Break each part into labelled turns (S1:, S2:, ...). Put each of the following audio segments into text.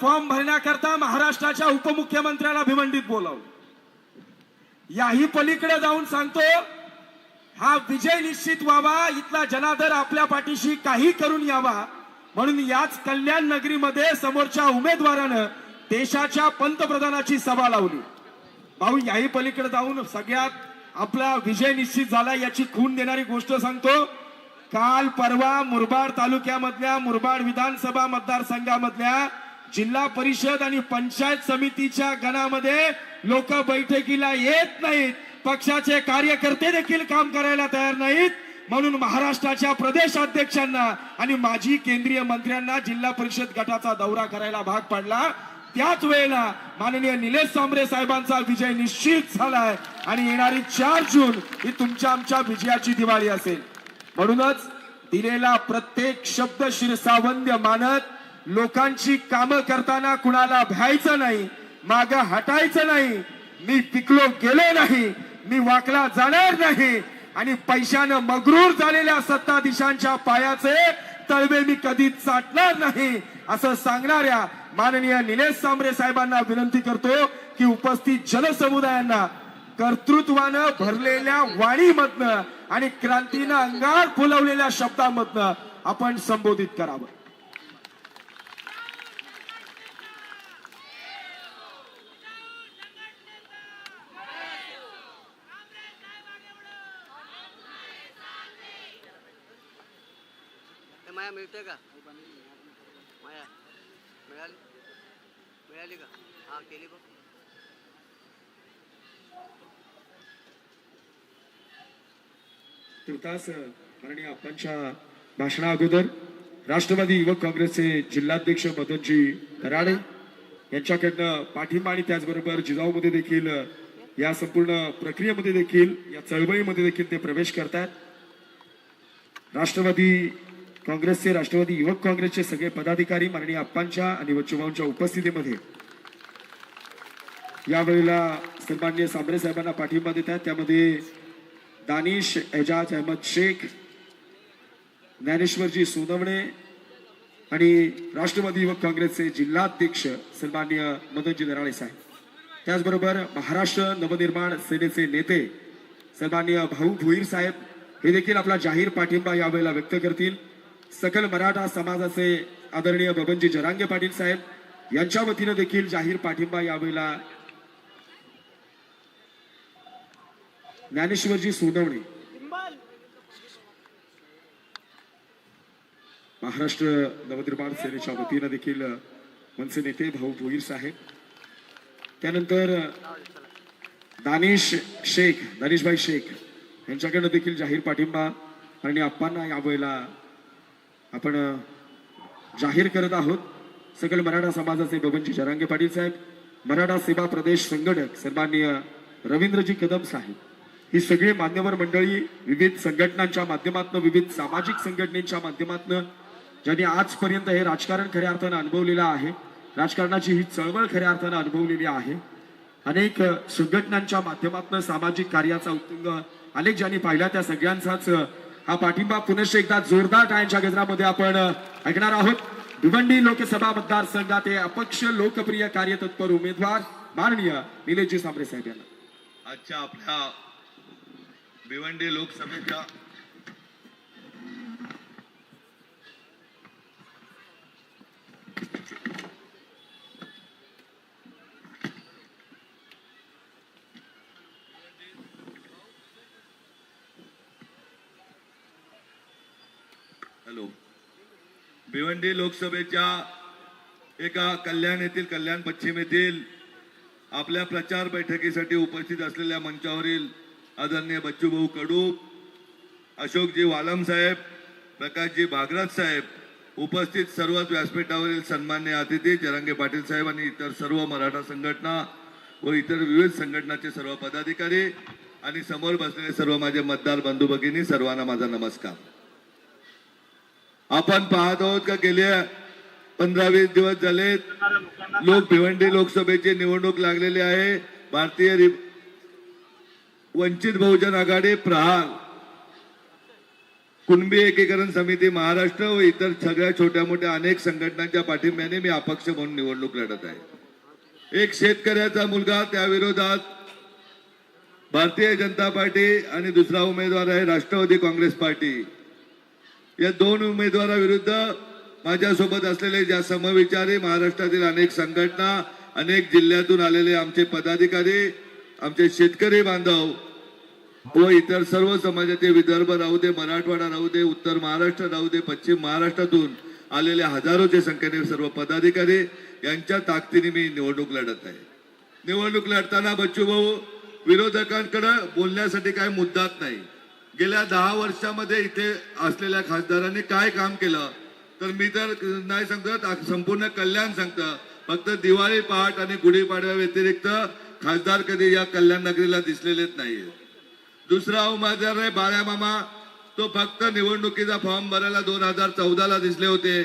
S1: Form भरण्याकरता महाराष्ट्राच्या उपमुख्यमंत्र्याला भिवंडीत बोलावलं. याही पलीकडे जाऊन सांगतो हा विजय निश्चित व्हावा इथला जनादर आपल्या पाठीशी काही करून यावा. म्हणून याच कल्याण नगरीमध्ये समोरच्या उमेदवारानं देशाच्या पंतप्रधानाची सभा लावली. भाऊ याही पलीकडे जाऊन सगळ्यात आपला विजय निश्चित झाला याची खून देणारी गोष्ट सांगतो. काल परवा मुरबाड तालुक्यामधल्या मुरबाड विधानसभा मतदारसंघामधल्या जिल्हा परिषद आणि पंचायत समितीच्या गणामध्ये लोक बैठकीला येत नाहीत. पक्षाचे कार्यकर्ते देखील काम करायला तयार नाहीत. म्हणून महाराष्ट्राच्या प्रदेश अध्यक्षांना आणि माजी केंद्रीय मंत्र्यांना जिल्हा परिषद गटाचा दौरा करायला भाग पडला. त्याच वेळेला माननीय निलेश सांबरे साहेबांचा विजय निश्चित झालाय आणि येणारी चार जून ही तुमच्या आमच्या विजयाची दिवाळी असेल. म्हणूनच दिलेला प्रत्येक शब्द शिरसावंद्य मानत लोकांची कामं करताना कुणाला भ्यायचं नाही माग हटायचं नाही मी पिकलो गेलो नाही मी वाकला जाणार नाही आणि पैशानं मगरूर झालेल्या सत्ताधीशांच्या पायाचे तळवे मी कधी चाटणार नाही असं सांगणाऱ्या माननीय निलेश सांबरे साहेबांना विनंती करतो की उपस्थित जनसमुदायांना कर्तृत्वानं भरलेल्या वाणीमधनं आणि क्रांतीनं अंगार फुलवलेल्या शब्दामधनं आपण संबोधित करावं.
S2: हे माया मिळते का माया मिळाली मिळाली का हा केली बघ
S1: तुर्तास माननीय आपणच्या भाषणा अगोदर राष्ट्रवादी युवक काँग्रेसचे जिल्हाध्यक्ष मदनजी कराडे यांच्याकडनं पाठिंबा आणि त्याचबरोबर जिजाऊमध्ये देखील या संपूर्ण प्रक्रियेमध्ये देखील या चळवळीमध्ये देखील ते प्रवेश करतात राष्ट्रवादी काँग्रेसचे राष्ट्रवादी युवक काँग्रेसचे सगळे पदाधिकारी माननीय अप्पांच्या आणि बच्चूभाऊंच्या उपस्थितीमध्ये. यावेळेला सन्मान्य सांबरे साहेबांना पाठिंबा देतात त्यामध्ये दानिश एजाज अहमद शेख ज्ञानेश्वरजी सोनवणे आणि राष्ट्रवादी युवक काँग्रेसचे जिल्हाध्यक्ष सन्मान्य मदनजी नराळे साहेब. त्याचबरोबर महाराष्ट्र नवनिर्माण सेनेचे नेते सन्मान्य भाऊ भुईर साहेब हे देखील आपला जाहीर पाठिंबा यावेळेला व्यक्त करतील. सकल मराठा समाजाचे आदरणीय बबनजी जरांगे पाटील साहेब यांच्या वतीनं देखील जाहीर पाठिंबा यावेळेला ज्ञानेश्वरजी सोनवणे महाराष्ट्र नवनिर्माण सेनेच्या वतीनं देखील मनसे नेते भाऊ भोईर साहेब. त्यानंतर दानिश शेख दानिशभाई शेख यांच्याकडनं देखील जाहीर पाठिंबा आणि आप्पांना यावेळेला आपण जाहीर करत आहोत सकल मराठा समाजाचे बबनजी जरांगे पाटील साहेब मराठा सेवा प्रदेश संघटक सन्माननीय रवींद्रजी कदम साहेब. ही सगळी मान्यवर मंडळी विविध संघटनांच्या माध्यमातून विविध सामाजिक संघटनेच्या माध्यमातून ज्यांनी आजपर्यंत हे राजकारण खऱ्या अर्थानं अनुभवलेलं आहे राजकारणाची ही चळवळ खऱ्या अर्थानं अनुभवलेली आहे. अनेक संघटनांच्या माध्यमातून सामाजिक कार्याचा उत्तुंग अनेक ज्यांनी पाहिला त्या सगळ्यांचाच हा पाठिंबा पुनश्च एकदा जोरदार टाळ्यांच्या गजरामध्ये आपण ऐकणार आहोत. भिवंडी लोकसभा मतदारसंघात अपक्ष लोकप्रिय कार्यतत्पर उमेदवार माननीय निलेशजी सांबरे साहेब यांना.
S3: आजच्या आपल्या भिवंडी लोकसभेच्या हॅलो. भिवंडी लोकसभेच्या एका कल्याण येथील कल्याण पश्चिम येथील आपल्या प्रचार बैठकीसाठी उपस्थित असलेल्या मंचावरील आदरणीय बच्चूभाऊ कडू अशोकजी वालम साहेब प्रकाशजी भागराज साहेब उपस्थित सर्वच व्यासपीठावरील सन्मान्य अतिथी जरांगे पाटील साहेब आणि इतर सर्व मराठा संघटना व इतर विविध संघटनाचे सर्व पदाधिकारी आणि समोर बसलेले सर्व माझे मतदार बंधू भगिनी सर्वांना माझा नमस्कार. आपण पाहत आहोत का गेल्या पंधरा वीस दिवस झाले लोक भिवंडी लोकसभेची निवडणूक लागलेली आहे. भारतीय रिप- वंचित बहुजन आघाडी प्रहार कुणबी एकीकरण समिती महाराष्ट्र व इतर सगळ्या छोट्या मोठ्या अनेक संघटनांच्या पाठिंब्याने मी अपक्ष म्हणून निवडणूक लढत आहे. एक शेतकऱ्याचा मुलगा त्या विरोधात भारतीय जनता पार्टी आणि दुसरा उमेदवार आहे राष्ट्रवादी काँग्रेस पार्टी. या दोन उमेदवाराविरुद्ध माझ्यासोबत असलेले ज्या समविचारी महाराष्ट्रातील अनेक संघटना अनेक जिल्ह्यातून आलेले आमचे पदाधिकारी आमचे शेतकरी बांधव व इतर सर्व समाजाचे विदर्भ राहू दे मराठवाडा राहू दे उत्तर महाराष्ट्र राहू दे पश्चिम महाराष्ट्रातून आलेल्या हजारोच्या संख्येने सर्व पदाधिकारी यांच्या ताकदीने मी निवडणूक लढत आहे. निवडणूक लढताना बच्चू भाऊ विरोधकांकडे बोलण्यासाठी काय मुद्दाच नाही. गेल्या दहा वर्षामध्ये इथे असलेल्या खासदारांनी काय काम केलं? तर मी तर नाही सांगत संपूर्ण कल्याण सांगतं. फक्त दिवाळी पहाट आणि गुढीपाडव्या व्यतिरिक्त खासदार कधी या कल्याण नगरीला दिसलेलेच नाहीये. दुसरा उमेदवार आहे बाळ्या मामा तो फक्त निवडणुकीचा फॉर्म भरायला दोन हजार चौदाला दिसले होते.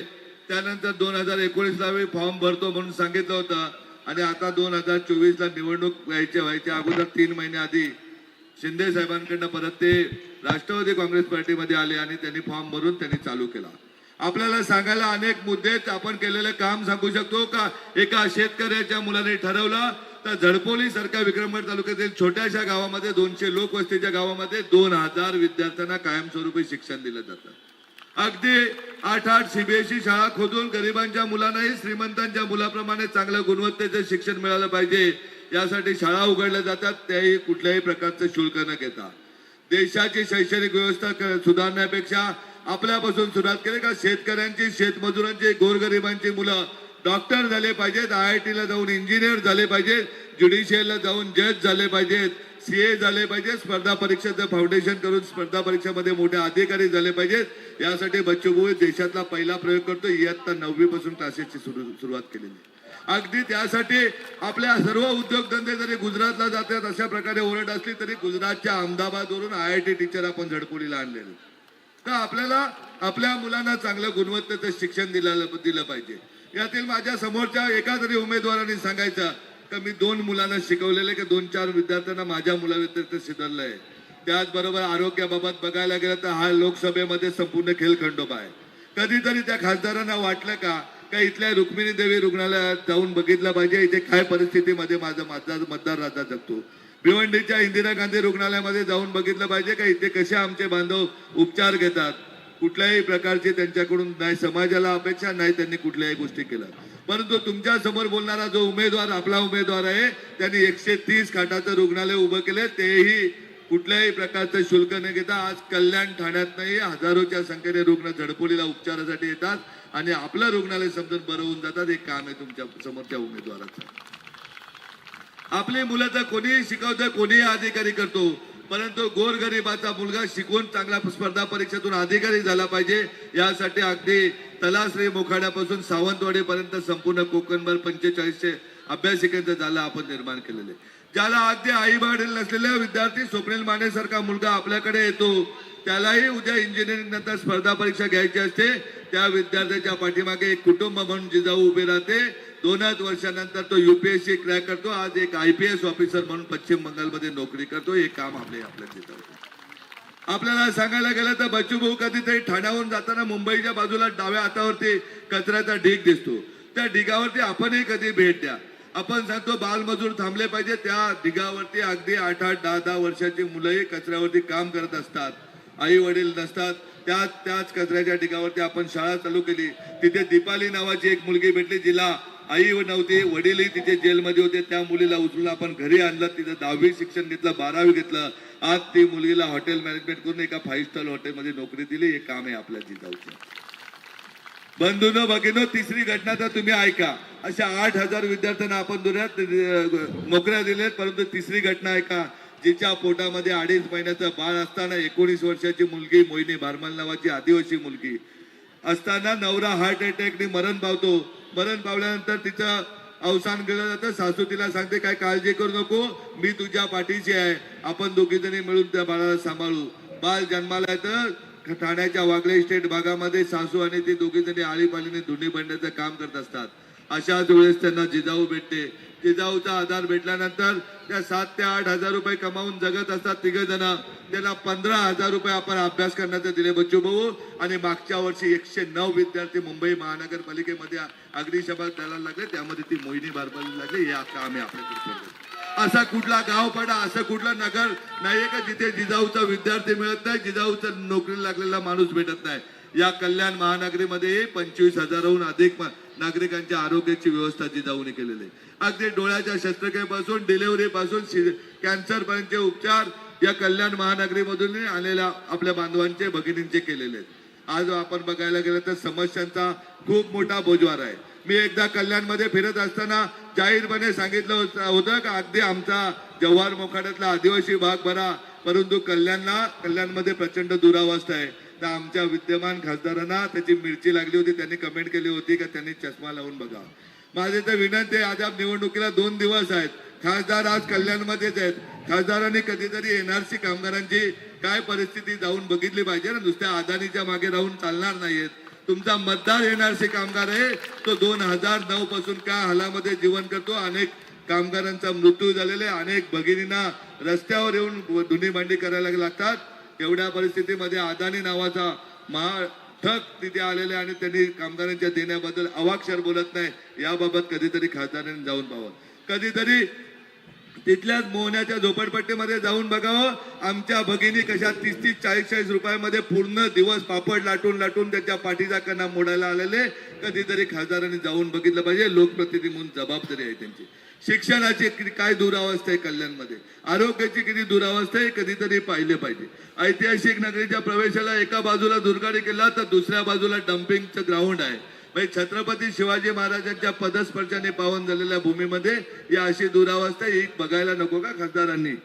S3: त्यानंतर दोन हजार एकोणीसला मी फॉर्म भरतो म्हणून सांगितलं होतं. आणि आता दोन हजार चोवीसला निवडणूक व्हायच्या व्हायच्या अगोदर तीन महिन्या आधी शिंदे साहेबांकडनं परत ते राष्ट्रवादी काँग्रेस पार्टीमध्ये आले आणि त्यांनी फॉर्म भरून त्यांनी चालू केला. आपल्याला सांगायला अनेक मुद्दे आपण केलेलं काम सांगू शकतो का? एका शेतकऱ्याच्या मुलाने ठरवलं तर झडपोली सारख्या विक्रमगड तालुक्यातील छोट्याशा गावामध्ये दोनशे लोकवस्तीच्या गावामध्ये दोन हजार विद्यार्थ्यांना कायमस्वरूपी शिक्षण दिलं जातं. अगदी आठ आठ सीबीएसई शाळा खोदून गरिबांच्या मुलांनाही श्रीमंतांच्या मुलाप्रमाणे चांगल्या गुणवत्तेचं शिक्षण मिळालं पाहिजे. यासाठी शाळा उघडल्या जातात त्याही कुठल्याही प्रकारचं शुल्क न घेता देशाची शैक्षणिक व्यवस्था सुधारण्यापेक्षा आपल्यापासून सुरुवात केली का शेतकऱ्यांची शेतमजुरांची गोरगरिबांची मुलं डॉक्टर झाले पाहिजेत आय आय टीला जाऊन इंजिनियर झाले पाहिजेत ज्युडिशियलला जाऊन जज झाले पाहिजेत सीए झाले पाहिजेत स्पर्धा परीक्षेचं फाउंडेशन करून स्पर्धा परीक्षेमध्ये मोठे अधिकारी झाले पाहिजेत यासाठी बच्चू देशातला पहिला प्रयोग करतो इयत्ता नववी पासून क्लासेसची सुरु- सुरुवात केलेली आहे. अगदी त्यासाठी आपल्या सर्व उद्योगधंदे जरी गुजरातला जातात अशा प्रकारे ओरड असली तरी गुजरातच्या अहमदाबादवरून आय आय टी टीचर आपण झडपोलीला आणलेले. तर आपल्याला आपल्या मुलांना चांगलं गुणवत्तेचं शिक्षण दिलं दिलं पाहिजे. यातील माझ्या समोरच्या एका तरी उमेदवारांनी सांगायचं तर मी दोन मुलांना शिकवलेले की दोन चार विद्यार्थ्यांना माझ्या मुलाव्यतिरिक्त शिकवलंय? त्याचबरोबर आरोग्याबाबत बघायला गेलं तर हा लोकसभेमध्ये संपूर्ण खेळखंडोबा आहे. कधीतरी त्या खासदारांना वाटलं का का इथल्या रुक्मिणी देवी रुग्णालयात जाऊन बघितलं पाहिजे? इथे काय परिस्थितीमध्ये माझा मतदार मतदार राजा जगतो. भिवंडीच्या इंदिरा गांधी रुग्णालयामध्ये जाऊन बघितलं पाहिजे का इथे कसे आमचे बांधव उपचार घेतात? कुठल्याही प्रकारची त्यांच्याकडून नाही समाजाला अपेक्षा नाही त्यांनी कुठल्याही गोष्टी केल्या. परंतु तुमच्यासमोर बोलणारा जो उमेदवार आपला उमेदवार आहे त्यांनी एकशे तीस खाटाचं रुग्णालय उभं केले. तेही कुठल्याही प्रकारचं शुल्क न घेता आज कल्याण ठाण्यात नाही हजारोच्या संख्येने रुग्ण झडपोलीला उपचारासाठी येतात. आणि आपलं रुग्णालय समजून बरं होऊन जातात. एक काम आहे तुमच्या समोरच्या उमेदवाराचं. आपली मुलं तर कोणीही शिकवतं कोणीही अधिकारी करतो परंतु गोरगरिबाचा मुलगा शिकवून चांगला स्पर्धा परीक्षेतून अधिकारी झाला पाहिजे यासाठी अगदी तलाश्री मोखाड्यापासून सावंतवाडीपर्यंत संपूर्ण कोकणभर पंचेचाळीसशे अभ्यासिकेचं झाला आपण निर्माण केलेले ज्याला अगदी आई वडील नसलेल्या विद्यार्थी स्वप्नील मानेसारखा मुलगा आपल्याकडे येतो त्यालाही उद्या इंजिनिअरिंग नंतर स्पर्धा परीक्षा घ्यायची असते. त्या विद्यार्थ्याच्या पाठीमागे एक कुटुंब म्हणून जिजाऊ उभे राहते. दोनच वर्षानंतर तो युपीएससी क्रॅक करतो. आज एक आय पी एस ऑफिसर म्हणून पश्चिम बंगालमध्ये नोकरी करतो. हे काम आपले आपल्या जिजाऊ आपल्याला सांगायला गेलं तर बच्चू भाऊ कधीतरी ठाण्याहून जाताना मुंबईच्या बाजूला डाव्या हातावरती कचऱ्याचा ढीग दिसतो. त्या ढिगावरती आपणही कधी भेट द्या. आपण सांगतो बालमजूर थांबले पाहिजे. त्या ढिगावरती अगदी आठ आठ दहा दहा वर्षाची मुलंही कचऱ्यावरती काम करत असतात. आई वडील नसतात. त्याच त्याच कचऱ्याच्या ठिकाणावरती आपण शाळा चालू केली. तिथे दीपाली नावाची एक मुलगी भेटली जिला आई नव्हती वडीलही तिथे जेलमध्ये होते. त्या मुलीला उचलून आपण घरी आणलं. तिथं दहावी शिक्षण घेतलं बारावी घेतलं. आज ती मुलगीला हॉटेल मॅनेजमेंट करून एका फाईव्ह स्टार हॉटेलमध्ये नोकरी दिली. हे काम आहे आपल्या जिजाऊचं. बंधून भगिनो तिसरी घटना तर तुम्ही ऐका. अशा आठ हजार विद्यार्थ्यांना आपण दुऱ्यात नोकऱ्या दिल्यात परंतु तिसरी घटना ऐका. जिच्या पोटामध्ये अडीच महिन्याचं बाळ असताना एकोणीस वर्षाची मुलगी मोहिनी भारमल नावाची आदिवासी मुलगी असताना नवरा हार्ट अटॅकने मरण पावतो. मरण पावल्यानंतर तिचं अवसान केलं जातं. सासू तिला सांगते काय काळजी करू नको. मी तुझ्या पाठीशी आहे. आपण दोघीजणी मिळून त्या बाळाला सांभाळू. बाळ जन्माला येतं. ठाण्याच्या वागळे स्टेट भागामध्ये सासू आणि ती दोघीजणी आळीपाळीने धुणी बनण्याचं काम करत असतात. अशाच वेळेस त्यांना जिजाऊ भेटते. जिजाऊचा आधार भेटल्यानंतर त्या सात ते आठ हजार रुपये कमावून जगत असतात तिघ जण. त्यांना पंधरा हजार रुपये आपण अभ्यास करण्याचे दिले बच्चू भाऊ. आणि मागच्या वर्षी एकशे नऊ विद्यार्थी मुंबई महानगरपालिकेमध्ये अग्निशमन द्यायला लागले. त्यामध्ये ती मोहिनी बारपाली लागली. हे आता आम्ही आपल्या असा कुठला गाव पडा असं कुठलं नगर नाहीये का जिथे जिजाऊचा विद्यार्थी मिळत नाही जिजाऊचा नोकरी लागलेला माणूस भेटत नाही. या कल्याण महानगरीमध्ये पंचवीस हजाराहून अधिक नागरिकांच्या आरोग्याची व्यवस्था जिजाऊने केलेली आहे. अगदी डोळ्याच्या शस्त्रक्रियेपासून डिलिव्हरी पासून उपचार या कल्याण महानगरीमधून आलेल्या आपल्या बांधवांचे भगिनींचे केलेले आहेत. आज आपण बघायला गेलं तर समस्यांचा खूप मोठा बोजवार आहे. मी एकदा कल्याणमध्ये फिरत असताना जाहीरपणे सांगितलं होतं होतं का अगदी आमचा जव्हार मोखाड्यातला आदिवासी भाग बरा परंतु कल्याणला कल्याणमध्ये प्रचंड दुरावस्था आहे. तर आमच्या विद्यमान खासदारांना त्याची मिरची लागली होती त्यांनी कमेंट केली होती का त्यांनी चष्मा लावून बघा. माझे तर विनंती आहे आज निवडणुकीला दोन दिवस आहेत. खासदार आज कल्याणमध्येच आहेत. खासदारांनी कधीतरी एनआरसी कामगारांची काय परिस्थिती जाऊन बघितली पाहिजे ना? नुसत्या अदानीच्या मागे राहून चालणार नाहीयेत. तुमचा मतदार एनआरसी कामगार आहे तो दोन हजार नऊ पासून काय हालामध्ये जीवन करतो? अनेक कामगारांचा मृत्यू झालेला आहे अनेक भगिनींना रस्त्यावर येऊन धुनी भांडी करायला लागतात. एवढ्या परिस्थितीमध्ये अदानी नावाचा महा ठक तिथे आलेले आणि त्यांनी कामगारांच्या देण्याबद्दल अवाक्षर बोलत नाही. याबाबत कधीतरी खासदारांनी जाऊन पाहावं. कधीतरी तिथल्याच मोहण्याच्या झोपडपट्टीमध्ये जाऊन बघावं. आमच्या भगिनी कशा तीस तीस चाळीस चाळीस रुपयामध्ये पूर्ण दिवस पापड लाटून लाटून त्याच्या पाठीचा कणा मोडायला आलेले. कधीतरी खासदारांनी जाऊन बघितलं पाहिजे. लोकप्रतिनिधी म्हणून जबाबदारी आहे त्यांची. शिक्षणाची काय दुरावस्था आहे कल्याणमध्ये? आरोग्याची किती दुरावस्था आहे कधीतरी पाहिले पाहिजे. ऐतिहासिक नगरीच्या प्रवेशाला एका बाजूला दुर्गाडी केला तर दुसऱ्या बाजूला डम्पिंगचं ग्राउंड आहे. म्हणजे छत्रपती शिवाजी महाराजांच्या पदस्पर्शाने पावन झालेल्या भूमीमध्ये या अशी दुरावस्था ही बघायला नको का खासदारांनी?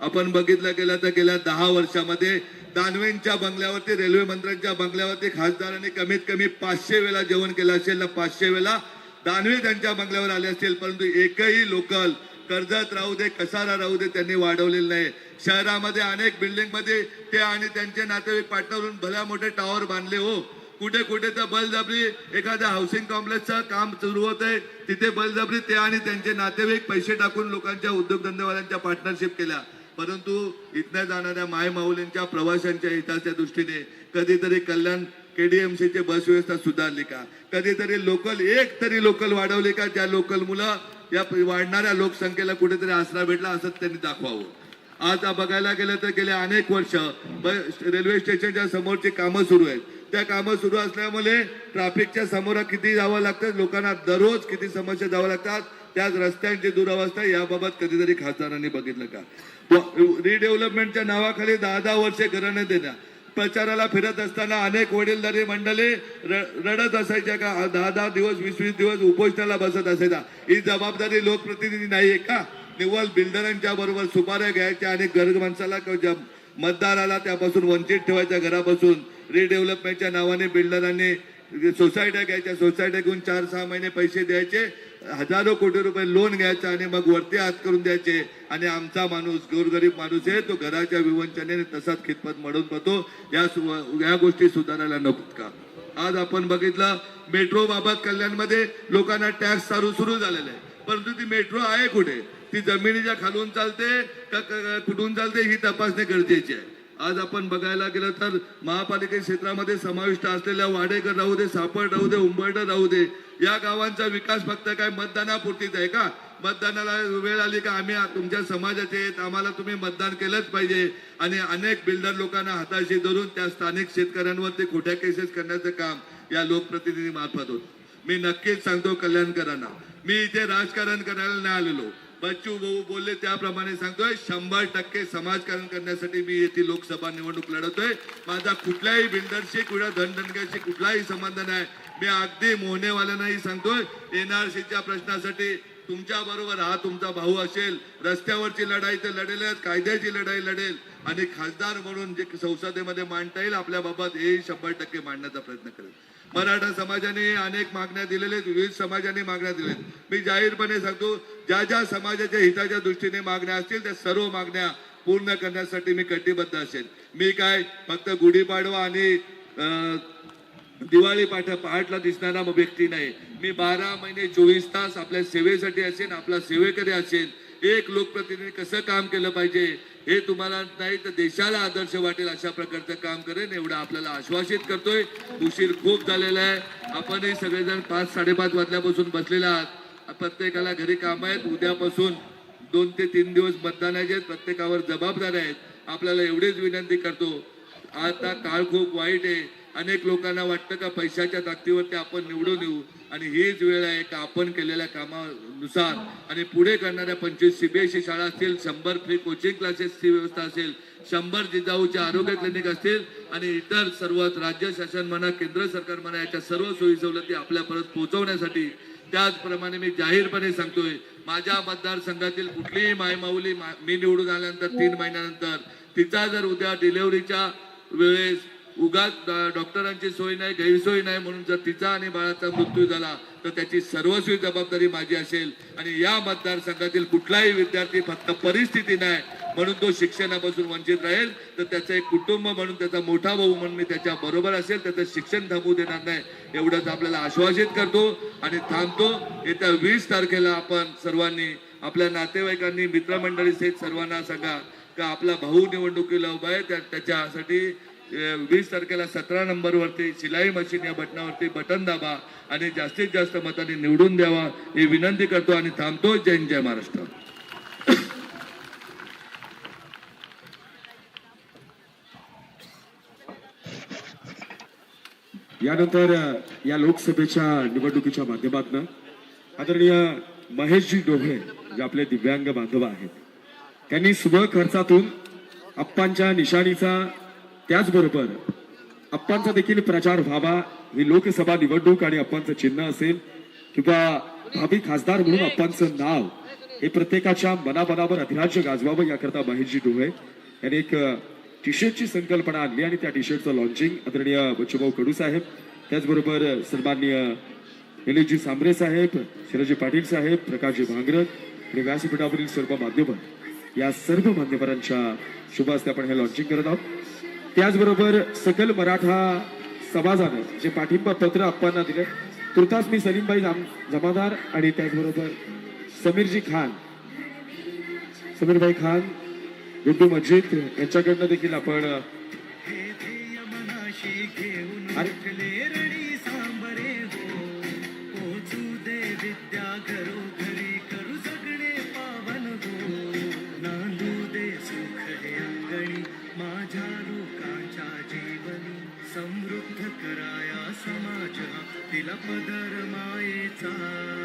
S3: आपण बघितलं गेलं तर गेल्या दहा वर्षामध्ये दानवेंच्या बंगल्यावरती रेल्वे मंत्र्यांच्या बंगल्यावरती खासदारांनी कमीत कमी पाचशे वेळा जेवण केलं असेल ना पाचशे वेळा दानवे त्यांच्या बंगल्यावर आले असतील परंतु एकही लोकल कर्जत राहू दे कसारा राहू दे त्यांनी वाढवलेलं नाही. शहरामध्ये अनेक बिल्डिंगमध्ये ते आणि त्यांचे नातेवाईक पाठवून भल्या मोठे टॉवर बांधले हो. कुठे कुठे तर बलजबरी एखाद्या हाऊसिंग कॉम्प्लेक्सचं काम सुरू होत आहे. तिथे बलजबरी ते आणि त्यांचे नातेवाईक पैसे टाकून लोकांच्या उद्योगधंदेवाल्यांच्या पार्टनरशिप केल्या. परंतु इथल्या जाणाऱ्या माय माऊलींच्या प्रवाशांच्या हिताच्या दृष्टीने कधीतरी कल्याण केडीएमसीचे बस व्यवस्था सुधारली का? कधीतरी लोकल एक तरी लोकल वाढवली का? त्या लोकल मुलं या वाढणाऱ्या लोकसंख्येला कुठेतरी आसरा भेटला असं त्यांनी दाखवावं. आज बघायला गेलं तर गेले अनेक वर्ष रेल्वे स्टेशनच्या समोरची कामं सुरू आहेत. त्या कामं सुरू असल्यामुळे ट्रॅफिकच्या समोर किती जावं लागतं? लोकांना दररोज किती समस्या जावं लागतात? त्याच रस्त्यांची दुरावस्था याबाबत कधीतरी खासदारांनी बघितलं का? रिडेव्हलपमेंटच्या नावाखाली दहा दहा वर्षे घरं न देण्या प्रचाराला फिरत असताना अनेक वडीलधारी मंडळी रडत असायच्या का? दहा दहा दिवस वीस वीस दिवस उपोषणाला बसत असायचा. ही जबाबदारी लोकप्रतिनिधी नाहीये का? निव्वळ बिल्डरांच्या बरोबर सुपाऱ्या घ्यायच्या आणि गरज माणसाला क- मतदाराला त्यापासून वंचित ठेवायच्या घरापासून रिडेव्हलपमेंटच्या नावाने बिल्डरांनी सोसायट्या घ्यायच्या सोसायट्या घेऊन चार सहा महिने पैसे द्यायचे. हजारो कोटी रुपये लोन घ्यायचं आणि मग वरती हात करून द्यायचे. आणि आमचा माणूस गोरगरीब माणूस आहे तो घराच्या विवंचनेने तसाच खितपत मडून पडतो या या गोष्टी सुधारायला नकोत का? आज आपण बघितलं मेट्रो बाबत कल्याणमध्ये लोकांना टॅक्स चालू सुरू झालेला आहे. परंतु ती मेट्रो आहे कुठे? ती जमिनीच्या खालून चालते का कुठून चालते ही तपासणी गरजेची आहे. आज आपण बघायला गेलं तर महापालिका क्षेत्रामध्ये समाविष्ट असलेल्या वाडेकर राहू दे सापड राहू दे उंबरडं राहू दे या गावांचा विकास फक्त काय मतदानापुरतीच आहे का? मतदानाला वेळ आली का आम्ही तुमच्या समाजाचे आहेत आम्हाला तुम्ही मतदान केलंच पाहिजे. आणि अनेक बिल्डर लोकांना हाताशी धरून त्या स्थानिक शेतकऱ्यांवरती खोट्या केसेस करण्याचं काम या लोकप्रतिनिधी मार्फत होत. मी नक्कीच सांगतो कल्याणकरांना. मी इथे राजकारण करायला नाही आलेलो. बच्चू भाऊ बोलले त्याप्रमाणे सांगतोय शंभर टक्के समाजकारण करण्यासाठी मी येथे लोकसभा निवडणूक लढवतोय. माझा कुठल्याही बिल्डरशी कुठल्या धनधनग्याशी कुठलाही संबंध नाही. मी अगदी मोहनेवाल्यांनाही सांगतोय एनआरसीच्या प्रश्नासाठी तुमच्या बरोबर हा तुमचा भाऊ असेल रस्त्यावरची लढाई तर लढेल कायद्याची लढाई लढेल आणि खासदार म्हणून जे संसदेमध्ये मांडता येईल आपल्या बाबत हे शंभर टक्के मांडण्याचा प्रयत्न करेल. मराठा समाजाने अनेक मागण्या दिलेल्या आहेत विविध समाजाने मागण्या दिल्या आहेत. मी जाहीरपणे सांगतो ज्या ज्या समाजाच्या हिताच्या दृष्टीने मागण्या असतील त्या सर्व मागण्या पूर्ण करण्यासाठी मी कटिबद्ध असेल. मी काय फक्त गुढीपाडवा आणि दिवाळी पाठ पहाटला दिसणारा व्यक्ती नाही. मी बारा महिने चोवीस तास आपल्या सेवेसाठी असेल आपला सेवेकरी असेल एक लोकप्रतिनिधी कसं काम केलं पाहिजे हे तुम्हाला नाही तर देशाला आदर्श वाटेल अशा प्रकारचं काम करेन एवढं आपल्याला आश्वासित करतोय. उशीर खूप झालेला आहे. आपणही सगळेजण पाच साडेपाच वाजल्यापासून बसलेले आहात. प्रत्येकाला घरी काम आहेत. उद्यापासून दोन ते तीन दिवस मतदानाचे आहेत प्रत्येकावर जबाबदार आहेत. आपल्याला एवढीच विनंती करतो. आता काळ खूप वाईट आहे. अनेक लोकांना वाटतं का पैशाच्या ताकदीवरती आपण निवडून येऊ? आणि हीच वेळ आहे का आपण केलेल्या कामानुसार? आणि पुढे करणाऱ्या पंचवीस सीबीएसई शाळा असतील शंभर फ्री कोचिंग क्लासेसची व्यवस्था असेल शंभर जिजाऊच्या आरोग्य क्लिनिक असतील आणि इतर सर्व राज्य शासन म्हणा केंद्र सरकार म्हणा याच्या सर्व सोयी सवलती आपल्यापर्यंत पोहोचवण्यासाठी त्याचप्रमाणे मी जाहीरपणे सांगतोय माझ्या मतदारसंघातील कुठलीही मायमाऊली मा- मी निवडून आल्यानंतर तीन महिन्यानंतर तिचा जर उद्या डिलेव्हरीच्या वेळेस उगाच डॉक्टरांची सोय नाही गैरसोय नाही म्हणून जर तिचा आणि बाळाचा मृत्यू झाला तर त्याची सर्वस्वी जबाबदारी माझी असेल. आणि या मतदारसंघातील कुठलाही विद्यार्थी फक्त परिस्थिती नाही म्हणून तो शिक्षणापासून वंचित राहील. तर त्याचं एक कुटुंब म्हणून त्याचा मोठा भाऊ म्हणून मी त्याच्या बरोबर असेल त्याचं शिक्षण थांबू देणार नाही एवढंच आपल्याला आश्वासित करतो आणि थांबतो. येत्या वीस तारखेला आपण सर्वांनी आपल्या नातेवाईकांनी मित्रमंडळी सहित सर्वांना सांगा का आपला भाऊ निवडणुकीला उभा आहे त्या त्याच्यासाठी वीस तारखेला सतरा नंबरवरती शिलाई मशीन या बटनावरती बटन दाबा आणि जास्तीत जास्त मताने निवडून द्यावा ही विनंती करतो आणि थांबतो जय जय महाराष्ट्र.
S1: यानंतर या लोकसभेच्या निवडणुकीच्या माध्यमातून आदरणीय महेशजी डोहे जे आपले दिव्यांग बांधव आहेत त्यांनी सुबह खर्चातून अप्पांच्या निशाणीचा त्याचबरोबर अप्पांचा देखील प्रचार व्हावा ही लोकसभा निवडणूक आणि अप्पांचं चिन्ह असेल किंवा भावी खासदार म्हणून अप्पांचं नाव हे प्रत्येकाच्या मनामनावर अधिराज्य गाजवावं याकरता महेशजी डोहे यांनी एक टी शर्टची संकल्पना आणली आणि त्या टी शर्टचं लॉन्चिंग आदरणीय बच्चूभाऊ कडू साहेब त्याचबरोबर सन्माननीय निलेशजी सांबरे साहेब शिराजी पाटील साहेब प्रकाशजी भांगरत आणि व्यासपीठावरील सर्व मान्यवर या सर्व मान्यवरांच्या शुभ आपण हे लॉन्चिंग करत आहोत. त्याचबरोबर सकल मराठा समाजानं जे पाठिंबा पत्र आप्पांना दिलं तुर्तास मी सलीमबाई जाम- जमादार आणि त्याचबरोबर समीरजी खान. समीरभाई खान गुड्डू मस्जिद यांच्याकडनं देखील आपण
S4: മധുരമായി താ